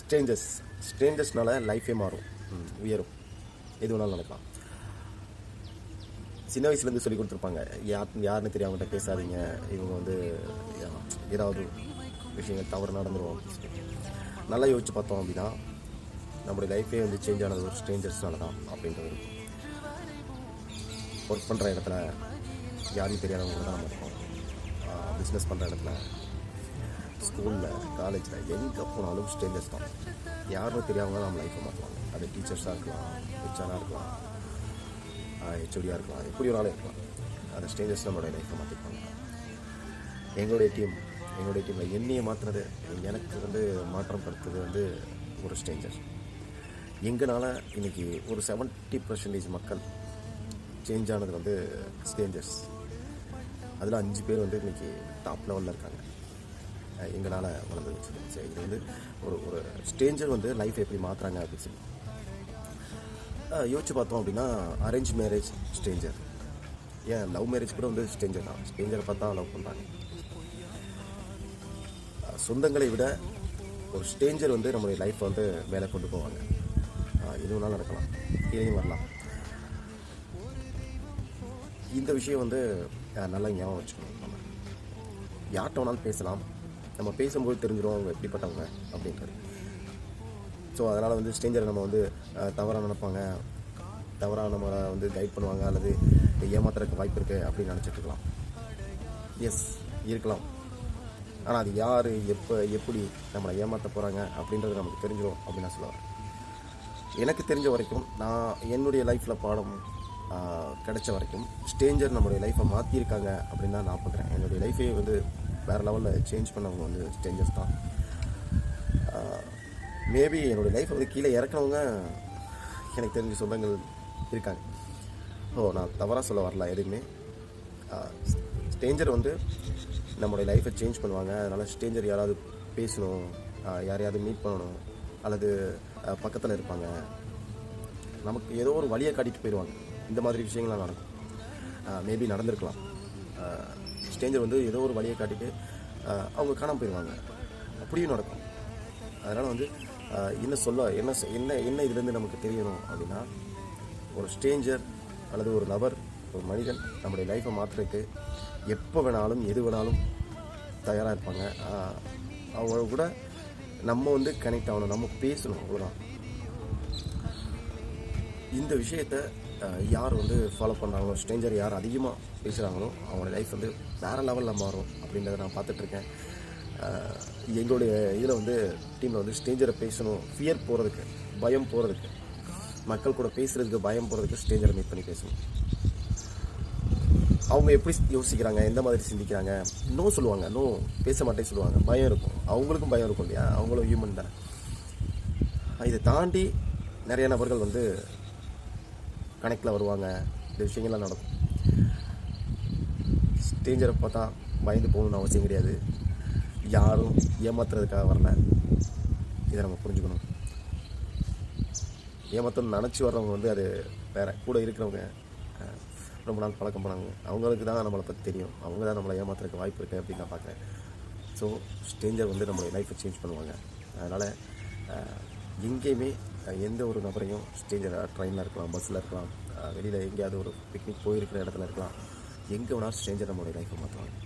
Strangers ஸ்ட்ரேஞ்சர்ஸ்னால லைஃபே மாறும். உயரும். எது வேணாலும் நடக்கலாம். சின்ன வயசுலேருந்து சொல்லி கொடுத்துருப்பாங்க. யார் யாருன்னு தெரியும் அவங்ககிட்ட பேசாதீங்க. இவங்க வந்து ஏதாவது விஷயங்கள் தவறு நடந்துடும் நல்லா யோசிச்சு பார்த்தோம் அப்படின்னா நம்மளுடைய லைஃபே வந்து சேஞ்ச் ஆனது ஒரு ஸ்ட்ரேஞ்சர்ஸ்னால தான் அப்படின்றது ஒர்க் பண்ணுற இடத்துல யாரும் தெரியாதவங்க தான் நம்ம இருக்கோம். பிஸ்னஸ் பண்ணுற இடத்துல ஸ்கூலில் காலேஜில் எங்கே போனாலும் ஸ்டேஞ்சஸ் தான். யாரும் தெரியாமல் நம்ம லைஃப்பை மாற்றுவாங்க அது டீச்சர்ஸாக இருக்கலாம் ஹெச்ஆராக இருக்கலாம் ஹெச்ஓடியாக இருக்கலாம் எப்படி வேணாலும் இருக்கலாம். அந்த ஸ்டேஞ்சஸ் நம்மளுடைய லைஃப்பை மாற்றிப்பாங்க எங்களுடைய டீம் எங்களுடைய டீமில் என்னையை மாற்றினது எனக்கு வந்து மாற்றம் படுத்தது வந்து ஒரு ஸ்டேஞ்சர் எங்களால் இன்னைக்கு ஒரு செவன்ட்டி பர்சன்டேஜ் மக்கள் சேஞ்ச் ஆனது வந்து ஸ்டேஞ்சர்ஸ் அதில் அஞ்சு பேர் வந்து இன்றைக்கி டாப் லெவலில் இருக்காங்க. எங்களால் வளர்ந்து சரி இது வந்து ஒரு ஒரு ஸ்டேஞ்சர் வந்து லைஃப் எப்படி மாற்றுறாங்க அப்படின்னு சொல்லி. யோசிச்சு பார்த்தோம் அப்படின்னா அரேஞ்ச் மேரேஜ் ஸ்டேஞ்சர் ஏன் லவ் மேரேஜ் கூட வந்து ஸ்டேஞ்சர் தான். ஸ்டேஞ்சரை பார்த்தா லவ் பண்ணுறாங்க சொந்தங்களை விட ஒரு ஸ்டேஞ்சர் வந்து நம்மளுடைய லைஃப்பை வந்து மேலே கொண்டு போவாங்க. அஹ் எது வேணாலும் நடக்கலாம். இதையும் வரலாம். இந்த விஷயம் வந்து நல்லா ஞாபகம் வச்சுக்கணும் நம்ம. யார்கிட்ட வேணாலும் பேசலாம். நம்ம பேசும்போது தெரிஞ்சிடும் அவங்க எப்படிப்பட்டவங்க அப்படின்றது. ஸோ அதனால் வந்து ஸ்டேஞ்சரை நம்ம வந்து தவறாக நினைப்பாங்க. தவறாக நம்மளை வந்து கைட் பண்ணுவாங்க அல்லது ஏமாத்துறதுக்கு வாய்ப்பு இருக்குது அப்படின்னு நினச்சிட்ருக்கலாம் எஸ் இருக்கலாம். ஆனால் அது யார் எப்போ எப்படி நம்மளை ஏமாற்ற போகிறாங்க அப்படின்றது நமக்கு தெரிஞ்சிடும் அப்படின்னு நான் சொல்லுவேன். எனக்கு தெரிஞ்ச வரைக்கும் நான் என்னுடைய லைஃப்பில் பாடம் கிடைச்ச வரைக்கும் ஸ்டேஞ்சர் நம்மளுடைய லைஃப்பை மாற்றிருக்காங்க அப்படின்னு தான் நான் பார்க்குறேன். என்னுடைய லைஃபே வந்து வேறு லெவலில் சேஞ்ச் பண்ணவங்க வந்து சேஞ்சஸ் தான். மேபி என்னுடைய லைஃப் வந்து கீழே இறக்குனவங்க எனக்கு தெரிஞ்ச சொந்தங்கள் இருக்காங்க. ஸோ நான் தவறாக சொல்ல வரல எதுவுமே. ஸ்டேஞ்சர் வந்து நம்மளுடைய லைஃப்பை சேஞ்ச் பண்ணுவாங்க. அதனால் ஸ்டேஞ்சர் யாராவது பேசணும் யாரையாவது மீட் பண்ணணும் அல்லது பக்கத்தில் இருப்பாங்க. நமக்கு ஏதோ ஒரு வழியை காட்டிட்டு போயிடுவாங்க இந்த மாதிரி விஷயங்கள்லாம் நடக்கும். மேபி நடந்திருக்கலாம். ஸ்டேஞ்சர் வந்து ஏதோ ஒரு வழியை காட்டிட்டு அவங்க காணாமல் போயிடுவாங்க அப்படியும் நடக்கும். அதனால் வந்து என்ன சொல்ல என்ன என்ன என்ன இதுலேருந்து நமக்கு தெரியணும் அப்படின்னா ஒரு ஸ்டேஞ்சர் அல்லது ஒரு நபர் ஒரு மனிதன் நம்முடைய லைஃப்பை மாற்றுறதுக்கு எப்போ வேணாலும் எது வேணாலும் தயாராக இருப்பாங்க. அவங்க கூட நம்ம வந்து கனெக்ட் ஆகணும் நம்ம பேசணும் அவ்வளோதான் இந்த விஷயத்த யார் வந்து ஃபாலோ பண்ணுறாங்களோ ஸ்ட்ரேஞ்சர் யார் அதிகமாக பேசுகிறாங்களோ அவங்களோட லைஃப் வந்து வேறு லெவலில் மாறும் அப்படின்றத நான் பார்த்துட்ருக்கேன் எங்களுடைய இதில் வந்து டீமில் வந்து ஸ்ட்ரேஞ்சரை பேசணும் ஃபியர் போகிறதுக்கு பயம் போகிறதுக்கு மக்கள் கூட பேசுகிறதுக்கு பயம் போகிறதுக்கு ஸ்ட்ரேஞ்சரை மீட் பண்ணி பேசணும். அவங்க எப்படி யோசிக்கிறாங்க எந்த மாதிரி சிந்திக்கிறாங்க? நோ சொல்லுவாங்க நோ பேச மாட்டேன்னு சொல்லுவாங்க. பயம் இருக்கும். அவங்களுக்கும் பயம் இருக்கும் இல்லையா? அவங்களும் ஹியூமன் தானே. இதை தாண்டி நிறைய நபர்கள் வந்து கணக்கில் வருவாங்க. இந்த விஷயங்கள்லாம் நடக்கும். ஸ்டேஞ்சரை பார்த்தா பயந்து போகணும்னு அவசியம் கிடையாது. யாரும் ஏமாத்துறதுக்காக வரல. இதை நம்ம புரிஞ்சுக்கணும். ஏமாத்தணும்னு நினச்சி வர்றவங்க வந்து அது வேறு. கூட இருக்கிறவங்க ரொம்ப நாள் பழக்கம் பண்ணாங்க. அவங்களுக்கு தான் நம்மளை பற்றி தெரியும். அவங்க தான் நம்மளை ஏமாத்துறதுக்கு வாய்ப்பு இருக்குது அப்படின்னு நான் பார்க்குறேன். ஸோ ஸ்டேஞ்சர் வந்து நம்மளுடைய லைஃப்பை சேஞ்ச் பண்ணுவாங்க. அதனால் எங்கேயுமே எந்த ஒரு நபரையும் ஸ்ட்ரேஞ்சராக ட்ரெயினில் இருக்கலாம் பஸ்ஸில் இருக்கலாம் வெளியில் எங்கேயாவது ஒரு பிக்னிக் போயிருக்கிற இடத்துல இருக்கலாம் எங்கே வேணாலும் ஸ்ட்ரேஞ்சர் நம்மளுடைய லைஃப்பை மாற்றுவாங்க